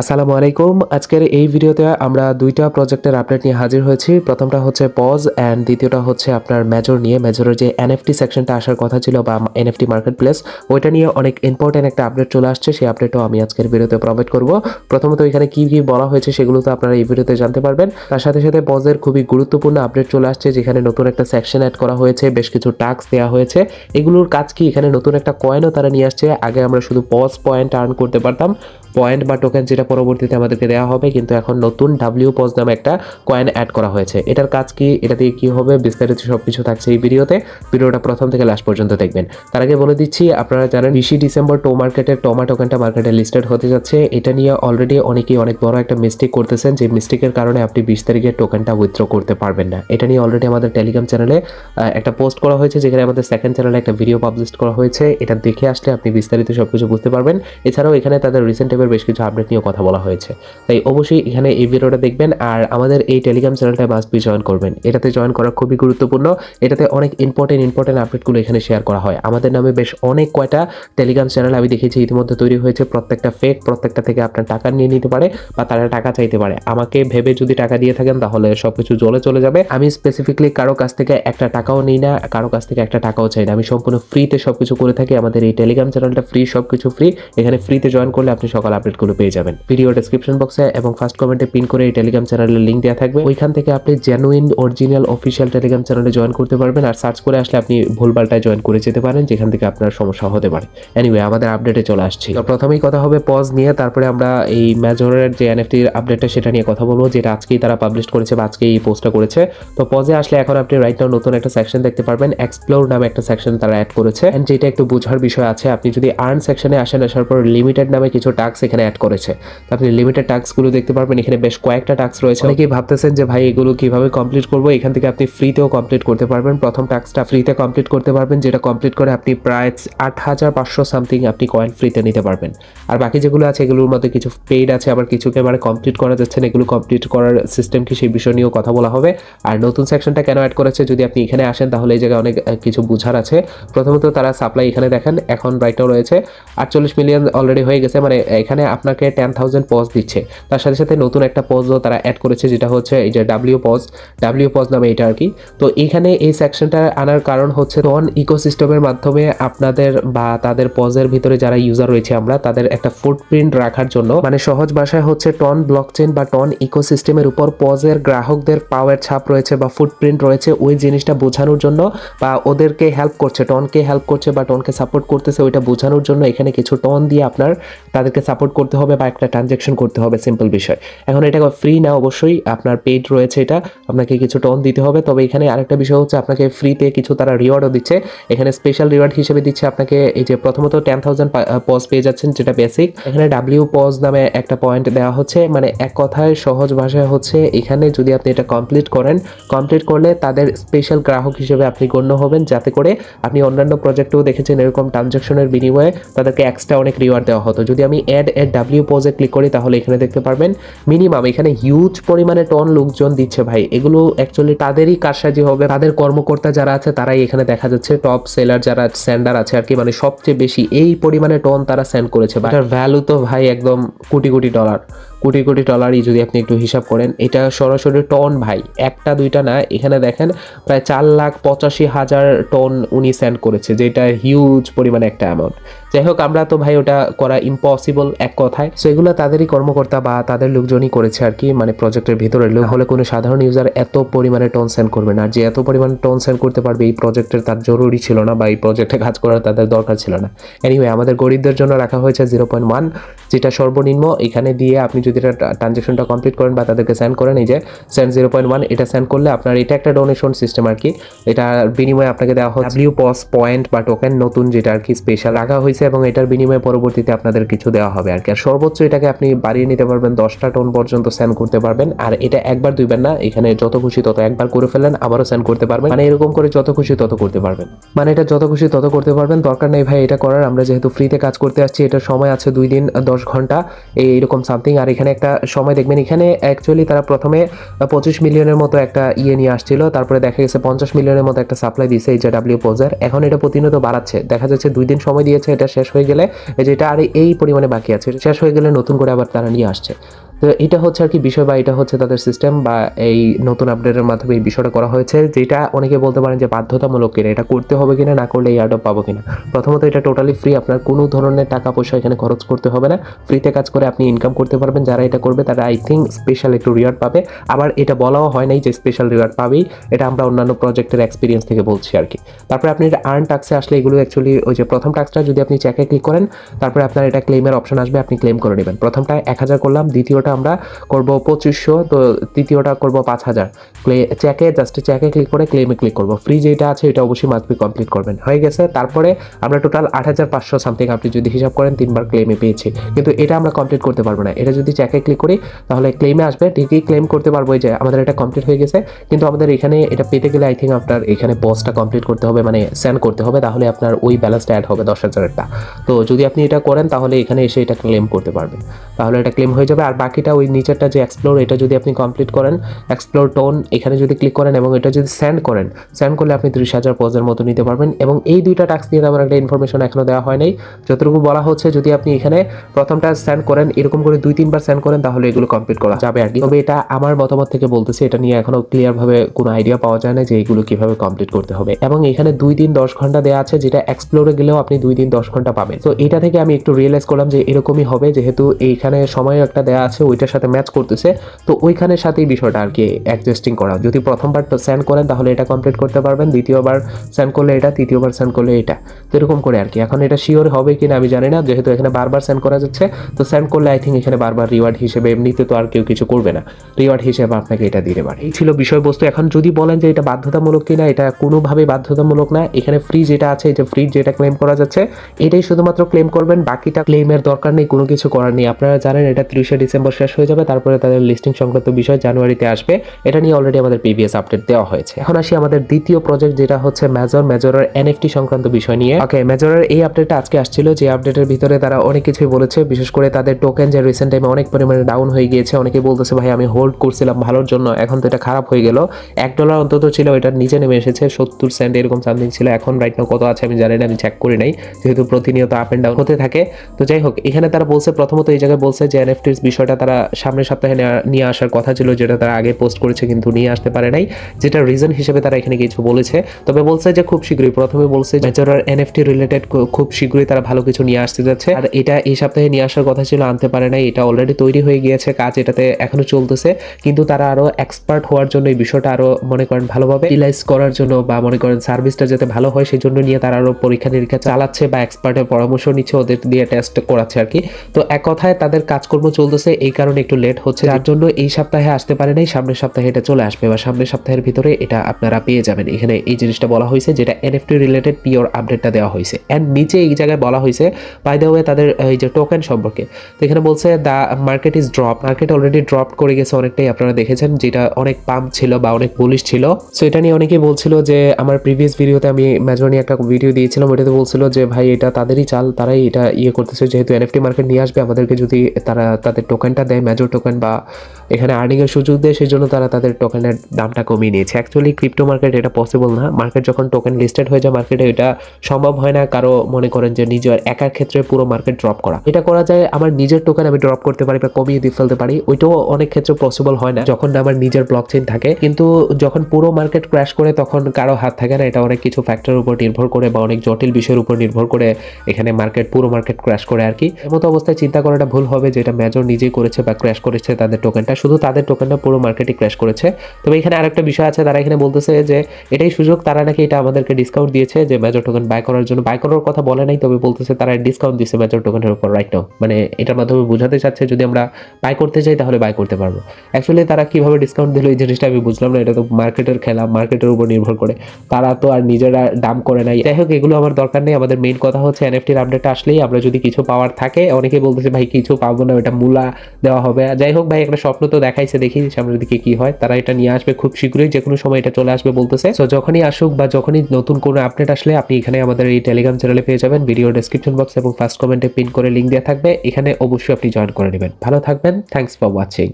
আসসালামু আলাইকুম। আজকের এই ভিডিওতে আমরা দুইটা প্রজেক্টের আপডেট নিয়ে হাজির হয়েছি। প্রথমটা হচ্ছে পজ অ্যান্ড দ্বিতীয়টা হচ্ছে আপনার মেজর নিয়ে। মেজরের যে এনএফটি সেকশনটা আসার কথা ছিল বা এনএফটি মার্কেট প্লেস ওইটা নিয়ে অনেক ইম্পর্টেন্ট একটা আপডেট চলে আসছে। সেই আপডেটও আমি আজকের ভিডিওতে প্রভাইড করব। প্রথমত এখানে কি কি বলা হয়েছে সেগুলো তো আপনারা এই ভিডিওতে জানতে পারবেন। তার সাথে সাথে পজের খুবই গুরুত্বপূর্ণ আপডেট চলে আসছে, যেখানে নতুন একটা সেকশন অ্যাড করা হয়েছে। বেশ কিছু টাস্ক দেওয়া হয়েছে। এগুলোর কাজ কি? এখানে নতুন একটা কয়েনও তারা নিয়ে আসছে। আগে আমরা শুধু পজ পয়েন্ট আর্ন করতে পারতাম। পয়েন্ট বা টোকেন যেটা পরবর্তীতে আমাদেরকে দেওয়া হবে, কিন্তু এখন নতুন ডাব্লিউ পজ নামে একটা কয়েন অ্যাড করা হয়েছে। এটার কাজ কি? এটা দিয়ে কি হবে? বিস্তারিত সব কিছু থাকছে এই ভিডিওতে ভিডিওটা প্রথম থেকে লাস্ট পর্যন্ত দেখবেন। তার আগে বলে দিচ্ছি, আপনারা জানেন বিশে ডিসেম্বর টো মার্কেটের টোমা টোকেনটা মার্কেটে লিস্টেড হতে যাচ্ছে। এটা নিয়ে অলরেডি অনেকেই অনেক বড় একটা মিস্টেক করতেছেন, যে মিস্টেকের কারণে আপনি বিশ তারিখের টোকেনটা উইথড্র করতে পারবেন না। এটা নিয়ে অলরেডি আমাদের টেলিগ্রাম চ্যানেলে একটা পোস্ট করা হয়েছে, যেখানে আমাদের সেকেন্ড চ্যানেলে একটা ভিডিও পাবলিশ করা হয়েছে। এটা দেখে আসলে আপনি বিস্তারিত সব কিছু বুঝতে পারবেন। এছাড়াও এখানে তাদের রিসেন্ট টাইপের বেশ কিছু আপডেট নিয়ে কথা বলা হয়েছে। তাই অবশ্যই এখানে এই ভিডিওটা দেখবেন আর আমাদের এই টেলিগ্রাম চ্যানেলটা মাস্ট বি জয়েন করবেন। এটাতে জয়েন করা খুবই গুরুত্বপূর্ণ। এটাতে অনেক ইম্পর্টেন্ট ইম্পর্টেন্ট আপডেটগুলো এখানে শেয়ার করা হয়। আমাদের নামে বেশ অনেক কয়টা টেলিগ্রাম চ্যানেল আমি দেখেছি ইতিমধ্যে তৈরি হয়েছে। প্রত্যেকটা ফেক প্রত্যেকটা থেকে আপনার টাকা নিয়ে নিতে পারে বা তারা টাকা চাইতে পারে। আমাকে ভেবে যদি টাকা দিয়ে থাকেন তাহলে সব কিছু জলে চলে যাবে। আমি স্পেসিফিকলি কারও কাছ থেকে একটা টাকাও নিই না, কারও কাছ থেকে একটা টাকাও চাই না। আমি সম্পূর্ণ ফ্রিতে সব কিছু করে থাকি। আমাদের এই টেলিগ্রাম চ্যানেলটা ফ্রি সব কিছু ফ্রি এখানে ফ্রিতে জয়েন করলে আপনি সকাল আপডেটগুলো পেয়ে যাবেন। ভিডিও ডেসক্রিপশন বক্সে এবং ফার্স্ট কমেন্টে পিন করে এই টেলিগ্রাম চ্যানেলের লিঙ্ক দেওয়া থাকবে। ওইখান থেকে আপনি জেনুইন অরিজিনাল অফিসিয়াল টেলিগ্রাম চ্যানেলে জয়েন করতে পারবেন আর সার্চ করে আসলে আপনি ভুলভালটায় জয়েন করে যেতে পারেন, যেখান থেকে আপনার সমস্যা হতে পারে। এনিওয়ে আমাদের আপডেটে চলে আসছি। তো প্রথমেই কথা হবে পজ নিয়ে, তারপরে আমরা এই মেজরের যে এনএফটির আপডেটটা সেটা নিয়ে কথা বলব, যেটা আজকেই তারা পাবলিশ করেছে বা আজকেই এই পোস্টটা করেছে। তো পজে আসলে এখন আপনি রাইট নাও নতুন একটা সেকশন দেখতে পারবেন এক্সপ্লোর নামে একটা সেকশন তারা অ্যাড করেছে। এন্ড যেটা একটু বোঝার বিষয় আছে, আপনি যদি আর্ন সেকশনে আসেন, আসার পর লিমিটেড নামে কিছু টাস্ক এখানে অ্যাড করেছে। আপনি লিমিটেড টাস্কগুলো দেখতে পারবেন। এখানে বেশ কয়েকটা টাস্ক রয়েছে। অনেকেই ভাবতেছেন যে, ভাই, এগুলো কীভাবে কমপ্লিট করব? এখান থেকে আপনি ফ্রিতেও কমপ্লিট করতে পারবেন। প্রথম টাস্কটা ফ্রিতে কমপ্লিট করতে পারবেন, যেটা কমপ্লিট করে আপনি প্রায় আট হাজার পাঁচশো সামথিং আপনি কয়েন ফ্রিতে নিতে পারবেন। আর বাকি যেগুলো আছে, এগুলোর মধ্যে কিছু পেইড আছে, আবার কিছুকে মানে কমপ্লিট করা যাচ্ছে না, এগুলো কমপ্লিট করার সিস্টেম কি সেই বিষয় নিয়েও কথা বলা হবে। আর নতুন সেকশনটা কেন অ্যাড করেছে, যদি আপনি এখানে আসেন, তাহলে এই জায়গায় অনেক কিছু বোঝার আছে। প্রথমত তারা সাপ্লাই এখানে দেখেন, এখন রাইটও রয়েছে। আটচল্লিশ মিলিয়ন অলরেডি হয়ে গেছে। মানে এখানে আপনাকে টেন থাউজেন্ড পজ দিচ্ছে। তার সাথে সাথে নতুন একটা পজও তারা অ্যাড করেছে, যেটা হচ্ছে এই যে ডাব্লিউ পজ ডাব্লিউ পজ নামে এটা আর কি তো এখানে এই সেকশনটা আনার কারণ হচ্ছে টন ইকোসিস্টেমের মাধ্যমে আপনাদের বা তাদের পজের ভিতরে যারা ইউজার রয়েছে আমরা, তাদের একটা ফুটপ্রিন্ট রাখার জন্য। মানে সহজ ভাষায় হচ্ছে টন ব্লকচেন বা টন ইকোসিস্টেমের উপর পজের গ্রাহকদের পাওয়ার ছাপ রয়েছে বা ফুটপ্রিন্ট রয়েছে, ওই জিনিসটা বোঝানোর জন্য বা ওদেরকে হেল্প করছে টনকে হেল্প করছে বা টনকে সাপোর্ট করতেছে, ওইটা বোঝানোর জন্য এখানে কিছু টন দিয়ে আপনার তাদেরকে সাপোর্ট করতে হবে বা একটা ট্রানজ্যাকশন করতে হবে সিম্পল বিষয়। এখন এটা ফ্রি না, অবশ্যই আপনার পেইড রয়েছে এটা, আপনাকে কিছু টন দিতে হবে। তবে এখানে আরেকটা বিষয় হচ্ছে আপনাকে ফ্রিতে কিছু তারা রিওয়ার্ডও দিচ্ছে। এখানে স্পেশাল রিওয়ার্ড হিসেবে দিচ্ছে আপনাকে এই যে প্রথমত টেন থাউজেন্ড পজ পেয়ে যাচ্ছেন, যেটা বেসিক এখানে ডাব্লিউ পজ নামে একটা পয়েন্ট দেওয়া হচ্ছে মানে এক কথায় সহজ ভাষায় হচ্ছে এখানে যদি আপনি এটা কমপ্লিট করেন কমপ্লিট করলে তাদের স্পেশাল গ্রাহক হিসেবে আপনি গণ্য হবেন, যাতে করে আপনি অন্যান্য প্রজেক্টেও দেখেছেন এরকম ট্রানজাকশনের বিনিময়ে তাদেরকে এক্সট্রা অনেক রিওয়ার্ড দেওয়া হতো। যদি আমি অ্যাড এড ডাব্লিউ পজে ক্লিক করি, তাহলে এখানে দেখতে পারবেন মিনিমাম এখানে হিউজ পরিমাণে টন লোকজন দিচ্ছে ভাই। এগুলো অ্যাকচুয়ালি তাদেরই কারসাজি হবে, তাদের কর্মকর্তা যারা আছে, তারাই এখানে দেখা যাচ্ছে টপ সেলার যারা স্যান্ডার আছে আর কি মানে সবচেয়ে বেশি এই পরিমাণে টন তারা সেন্ড করেছে ভাই। ভ্যালু তো ভাই একদম কোটি কোটি ডলার কোটি কোটি ডলারই যদি আপনি একটু হিসাব করেন, এটা সরাসরি টন ভাই। একটা, দুইটা না, এখানে দেখেন প্রায় চার লাখ পঁচাশি হাজার টন উনি সেন্ড করেছে, যেটা হিউজ পরিমাণে একটা অ্যামাউন্ট যাই হোক, আমরা তো ভাই ওটা করা ইম্পসিবল এক কথায়। সো এগুলো তাদেরই কর্মকর্তা বা তাদের লোকজনই করেছে আর কি মানে প্রজেক্টের ভিতরে লোক। হলে কোনো সাধারণ ইউজার এত পরিমাণে টন সেন্ড করবে না। যে এত পরিমাণে টন সেন্ড করতে পারবে, এই প্রজেক্টের তার জরুরি ছিল না বা এই প্রজেক্টে কাজ করার তাদের দরকার ছিল না। এনিওয়ে আমাদের গরিবদের জন্য রাখা হয়েছে জিরো পয়েন্ট ওয়ান যেটা সর্বনিম্ন। এখানে দিয়ে আপনি যদি এটা ট্রানজেকশনটা কমপ্লিট করেন বা তাদেরকে সেন্ড করেন, এই যে সেন্ড জিরো পয়েন্ট ওয়ান এটা সেন্ড করলে আপনার এটা একটা ডোনেশন সিস্টেম আর কি। এটা বিনিময়ে আপনাকে দেওয়া হচ্ছে। ডাব্লিউ পস পয়েন্ট বা টোকেন নতুন যেটা আর কি স্পেশাল রাখা হয়েছে এবং এটার বিনিময়ে পরবর্তীতে আপনাদের কিছু দেওয়া হবে আর কি। আর সর্বোচ্চ এটাকে আপনি বাড়িয়ে নিতে পারবেন দশটা টোন পর্যন্ত সেন্ড করতে পারবেন। আর এটা একবার, দুইবার না, এখানে যত খুশি তত একবার করে ফেলেন আবারও সেন্ড করতে পারবেন। মানে এরকম করে যত খুশি তত করতে পারবেন। মানে এটা যত খুশি তত করতে পারবেন। দরকার নেই ভাই, এটা করার। আমরা যেহেতু ফ্রিতে কাজ করতে আসছি, এটার সময় আছে দুই দিন, দশ ঘণ্টা, এই এরকম সামথিং আর এখানে একটা সময় দেখবেন, এখানে অ্যাকচুয়ালি তারা প্রথমে পঁচিশ মিলিয়নের মতো একটা ইয়ে নিয়ে আসছিল, তারপরে দেখা গেছে পঞ্চাশ মিলিয়নের মতো একটা সাপ্লাই দিয়েছে এই যে ডাব্লিউ পোজার এখন এটা প্রতিনিয়ত বাড়াচ্ছে, দেখা যাচ্ছে দুই দিন সময় দিয়েছে, এটা শেষ হয়ে গেলে যেটা আর এই পরিমাণে বাকি আছে শেষ হয়ে গেলে নতুন করে আবার তারা নিয়ে আসছে। তো এটা হচ্ছে আর কি বিষয় বা এটা হচ্ছে তাদের সিস্টেম বা এই নতুন আপডেটের মাধ্যমে এই বিষয়টা করা হয়েছে, যেটা অনেকে বলতে পারেন যে বাধ্যতামূলক কিনা, এটা করতে হবে কিনা, না করলে এই অ্যাডপ পাবো কিনা। প্রথমত এটা টোটালি ফ্রি আপনার কোনো ধরনের টাকা পয়সা এখানে খরচ করতে হবে না। ফ্রিতে কাজ করে আপনি ইনকাম করতে পারবেন, যারা এটা করবে তারা আই থিঙ্ক স্পেশাল একটু রিওয়ার্ড পাবে। আবার এটা বলাও হয় নাই যে স্পেশাল রিওয়ার্ড পাবেই, এটা আমরা অন্যান্য প্রজেক্টের এক্সপিরিয়েন্স থেকে বলছি আর কি। তারপরে আপনি এটা আর্ন টাক্সে আসলে এগুলো অ্যাকচুয়ালি ওই যে প্রথম টাক্সটা যদি আপনি চেকে ক্লিক করেন, তারপরে আপনার এটা ক্লেমের অপশন আসবে, আপনি ক্লেম করে নেবেন। প্রথমটা এক হাজার করলাম দ্বিতীয়টা আমরা করব পঁচিশশো, তো তৃতীয়টা করব পাঁচ হাজার। ক্লে চেকে জাস্ট চেকে ক্লিক করে ক্লেমে ক্লিক করব। ফ্রি যেটা আছে, এটা অবশ্যই মাস্ট কমপ্লিট করবেন। হয়ে গেছে, তারপরে আমরা টোটাল আট হাজার পাঁচশো সামথিং আপনি যদি হিসাব করেন, তিনবার ক্লেমে পেয়েছি। কিন্তু এটা আমরা কমপ্লিট করতে পারব না। এটা যদি চেকে ক্লিক করি, তাহলে ক্লেমে আসবে। ঠিকই ক্লেম করতে পারব যে, আমাদের এটা কমপ্লিট হয়ে গেছে। কিন্তু আমাদের এখানে এটা পেতে গেলে আই থিঙ্ক আপনার এখানে পজটা কমপ্লিট করতে হবে মানে সেন্ড করতে হবে, তাহলে আপনার ওই ব্যালেন্সটা অ্যাড হবে দশ হাজারেরটা। তো যদি আপনি এটা করেন, তাহলে এখানে এসে এটা ক্লেম করতে পারবেন। তাহলে এটা ক্লেম হয়ে যাবে। আর বাকিটা ওই নিচেরটা যে এক্সপ্লোর এটা যদি আপনি কমপ্লিট করেন এক্সপ্লোর টোন এখানে যদি ক্লিক করেন এবং এটা যদি সেন্ড করেন সেন্ড করলে আপনি ত্রিশ হাজার পজের মতো নিতে পারবেন এবং এই দুইটা টাস্ক নিয়ে আমার একটা ইনফরমেশন এখনও দেওয়া হয় নাই। যতটুকু বলা হচ্ছে, যদি আপনি এখানে প্রথমটা সেন্ড করেন, এরকম করে দুই, তিনবার সেন্ড করেন, তাহলে এগুলো কমপ্লিট করা যাবে আর কি। তবে এটা আমার মতামত থেকে বলতেছি, এটা নিয়ে এখনও ক্লিয়ারভাবে কোনো আইডিয়া পাওয়া যায় না যে এইগুলো কীভাবে কমপ্লিট করতে হবে। এবং এখানে দুই দিন দশ ঘণ্টা দেওয়া আছে, যেটা এক্সপ্লোরে গেলেও আপনি দুই দিন দশ ঘণ্টা পাবেন। তো এটা থেকে আমি একটু রিয়েলাইজ করলাম যে এরকমই হবে, যেহেতু এইখানে সময় একটা দেওয়া আছে ওইটার সাথে ম্যাচ করতেছে। তো ওইখানের সাথেই বিষয়টা আর কি অ্যাডজাস্টিং করা। যদি প্রথমবার সেন্ড করেন, তাহলে এটা কমপ্লিট করতে পারবেন। দ্বিতীয়বার সেন্ড করলে এটা, তৃতীয়বার সেন্ড করলে এটা। তো এরকম করে আর কি। এখন এটা শিওর হবে কিনা আমি জানি না। যেহেতু এখানে বারবার সেন্ড করা যাচ্ছে, তো সেন্ড করলে আই থিঙ্ক এখানে বারবার রিওয়ার্ড হিসেবে এমনিতে তো আর কেউ কিছু করবে না। রিওয়ার্ড হিসেবে আপনাকে এটা দিতে পারে এই ছিল বিষয়বস্তু। এখন যদি বলেন যে এটা বাধ্যতামূলক কিনা, এটা কোনোভাবে বাধ্যতামূলক না। এখানে ফ্রি যেটা আছে যে ফ্রি যেটা ক্লেম করা যাচ্ছে, এটাই শুধুমাত্র ক্লেম করবেন। বাকিটা ক্লেমের দরকার নেই, কোনো কিছু করার নেই। আপনারা জানেন এটা ত্রিশে ডিসেম্বর শেষ হয়ে যাবে। তারপরে তাদের লিস্টিং সংক্রান্ত বিষয় জানুয়ারিতে আসবে। এটা নিয়ে অলরেডি আমাদের প্রিভিয়াস আপডেট দেওয়া হয়েছে। এখন আসি আমাদের দ্বিতীয় প্রজেক্ট যেটা হচ্ছে মেজর মেজরের এনএফটি সংক্রান্ত বিষয় নিয়ে। ওকে মেজরের এই আপডেটটা আজকে আসছিল, যে আপডেটের ভিতরে তারা অনেক কিছুই বলেছে। বিশেষ করে তাদের টোকেন যে রিসেন্ট টাইমে অনেক পরিমাণে ডাউন হয়ে গিয়েছে। অনেকে বলতেছে, ভাই, আমি হোল্ড করছিলাম ভালোর জন্য, এখন তো এটা খারাপ হয়ে গেল। এক ডলার অন্তত ছিল, এটা নিচে নেমে এসেছে। সত্তর সেন্ট এরকম সামথিং ছিল। এখন রাইট নাও কত আছে আমি জানি না, আমি চেক করি নাই। যেহেতু প্রতিনিয়ত আপ এন্ড ডাউন হতে থাকে। তো যাই হোক, এখানে তারা বলছে, প্রথমত এই জায়গায় বলছে যে এনএফটির বিষয়টা তারা সামনের সপ্তাহে নিয়ে আসার কথা ছিল, যেটা তারা আগে পোস্ট করেছে কিন্তু নিয়ে আসতে পারে নাই যেটা রিজন হিসেবে তারা এখানে কিছু বলেছে। তবে বলছে যে খুব শীঘ্রই, প্রথমে বলছে মেজরার এনএফটি রিলেটেড খুব শীঘ্রই তারা ভালো কিছু নিয়ে আসতে যাচ্ছে। আর এটা এই সপ্তাহে নিয়ে আসার কথা ছিল, আনতে পারে নাই, এটা অলরেডি তৈরি হয়ে গিয়েছে, কাজ এটাতে এখনও চলতেছে। কিন্তু তারা আরও এক্সপার্ট হওয়ার জন্য এই বিষয়টা আরও মনে করেন ভালোভাবে রিলাইজ করার জন্য বা মনে করেন সার্ভিসটা যাতে ভালো হয়, সেই জন্য নিয়ে তারা আরও পরীক্ষা নিরীক্ষা চালাচ্ছে বা এক্সপার্টের পরামর্শ নিচ্ছে, ওদের দিয়ে টেস্ট করাচ্ছে আর কি। তো এক কথায় তাদের কাজকর্ম চলতেছে, এই কারণে একটু লেট হচ্ছে যার জন্য এই সপ্তাহে আসতে পারে নাই সামনের সপ্তাহে এটা চলে আসবে বা সামনের সপ্তাহের ভিতরে এটা আপনারা পেয়ে যাবেন। এখানে এই জিনিসটা বলা হয়েছে যেটা এনএফটি রিলেটেড পিওর আপডেটটা দেওয়া হয়েছে। অ্যান্ড নিচে এই জায়গায় বলা হয়েছে বাই দ্য ওয়ে তাদের এই যে টোকেন সম্পর্কে। তো এখানে বলছে the market is drop market already drop করে গেছে অনেকটাই আপনারা দেখেছেন যেটা অনেক পাম্প ছিল বা অনেক বুলিশ ছিল। সো এটা নিয়ে অনেকেই বলছিল যে আমার প্রিভিয়াস ভিডিওতে আমি মেজর একটা ভিডিও দিয়েছিলাম ওইটাতে বলছিল যে ভাই এটা তাদেরই চাল তারাই এটা ইয়ে করতেছে যেহেতু এনএফটি মার্কেট নিয়ে আসবে আমাদেরকে যদি তারা তাদের টোকেনটা দেয় মেজর টোকেন বা এখানে আর্নিং এর সুযোগ দেয় সেই জন্য তারা তাদের টোকেনের দামটা কমিয়ে নিয়েছে। অ্যাকচুয়ালি ক্রিপ্টো মার্কেট এটা পসিবল না। মার্কেট যখন টোকেন লিস্টেড হয়ে যায় মার্কেটে এটা সম্ভব হয় না কারও মনে করেন যে নিজের একার ক্ষেত্রে পুরো মার্কেট ড্রপ করা। এটা করা যায়, আমার নিজের টোকেন আমি ড্রপ করতে পারি বা কমিয়ে দিয়ে ফেলতে পারি, ওইটাও অনেক ক্ষেত্রে পসিবল হয় না, যখন আমার নিজের ব্লক চেইন থাকে। কিন্তু যখন পুরো মার্কেট ক্র্যাশ করে, তখন কারও হাত থাকে না। এটা অনেক কিছু ফ্যাক্টরের উপর নির্ভর করে বা অনেক জটিল বিষয়ের উপর নির্ভর করে এখানে মার্কেট পুরো মার্কেট ক্র্যাশ করে আর কি। এমতো অবস্থায় চিন্তা করাটা ভুল হবে যে এটা মেজর নিজেই করেছে বা ক্র্যাশ করেছে তাদের টোকেনটা শুধু তাদের টোকেনটা পুরো মার্কেটে ক্র্যাশ করেছে। তবে এখানে আরেকটা বিষয় আছে, তারা এখানে বলতেছে যে এটাই সুযোগ, তারা নাকি এটা আমাদেরকে ডিসকাউন্ট দিয়েছে যে মেজর টোকেন বাই করার জন্য। বাই করার কথা বলে নাই, তবে বলতেছে তারা ডিসকাউন্ট দিচ্ছে মেজর টোকেনের উপর রাইট নাও মানে এটার মাধ্যমে বোঝাতে চাচ্ছে যদি আমরা বাই করতে চাই তাহলে বাই করতে পারব। অ্যাকচুয়ালি তারা কীভাবে ডিসকাউন্ট দিল এই জিনিসটা আমি বুঝলাম না, এটা তো মার্কেটের খেলা মার্কেটের উপর নির্ভর করে। তারা তো আর নিজেরা দাম করে নাই। যাই হোক, এগুলো আমার দরকার নেই। আমাদের মেইন কথা হচ্ছে এনএফটির আপডেট আসলেই আমরা যদি কিছু পাওয়ার থাকে অনেকে বলতেছে, ভাই, কিছু পাবো না এটা মূলা দেওয়া হবে। যাই হোক ভাই, একটা স্বপ্ন তো দেখাইছে, দেখি সামনের দিকে কি হয়। তারা এটা নিয়ে আসবে খুব শীঘ্রই, যে কোনো সময় এটা চলে আসবে বলতেছে। সো যখনই আসুক বা যখনই নতুন কোনো আপডেট আসলে, আপনি এখানে আমাদের এই টেলিগ্রাম চ্যানেলে পেয়ে যাবেন। ভিডিও ডেসক্রিপশন বক্স এবং ফার্স্ট কমেন্টে পিন করে লিঙ্ক দেওয়া থাকবে। এখানে অবশ্যই আপনি জয়েন করে নেবেন। ভালো থাকবেন। Thanks for watching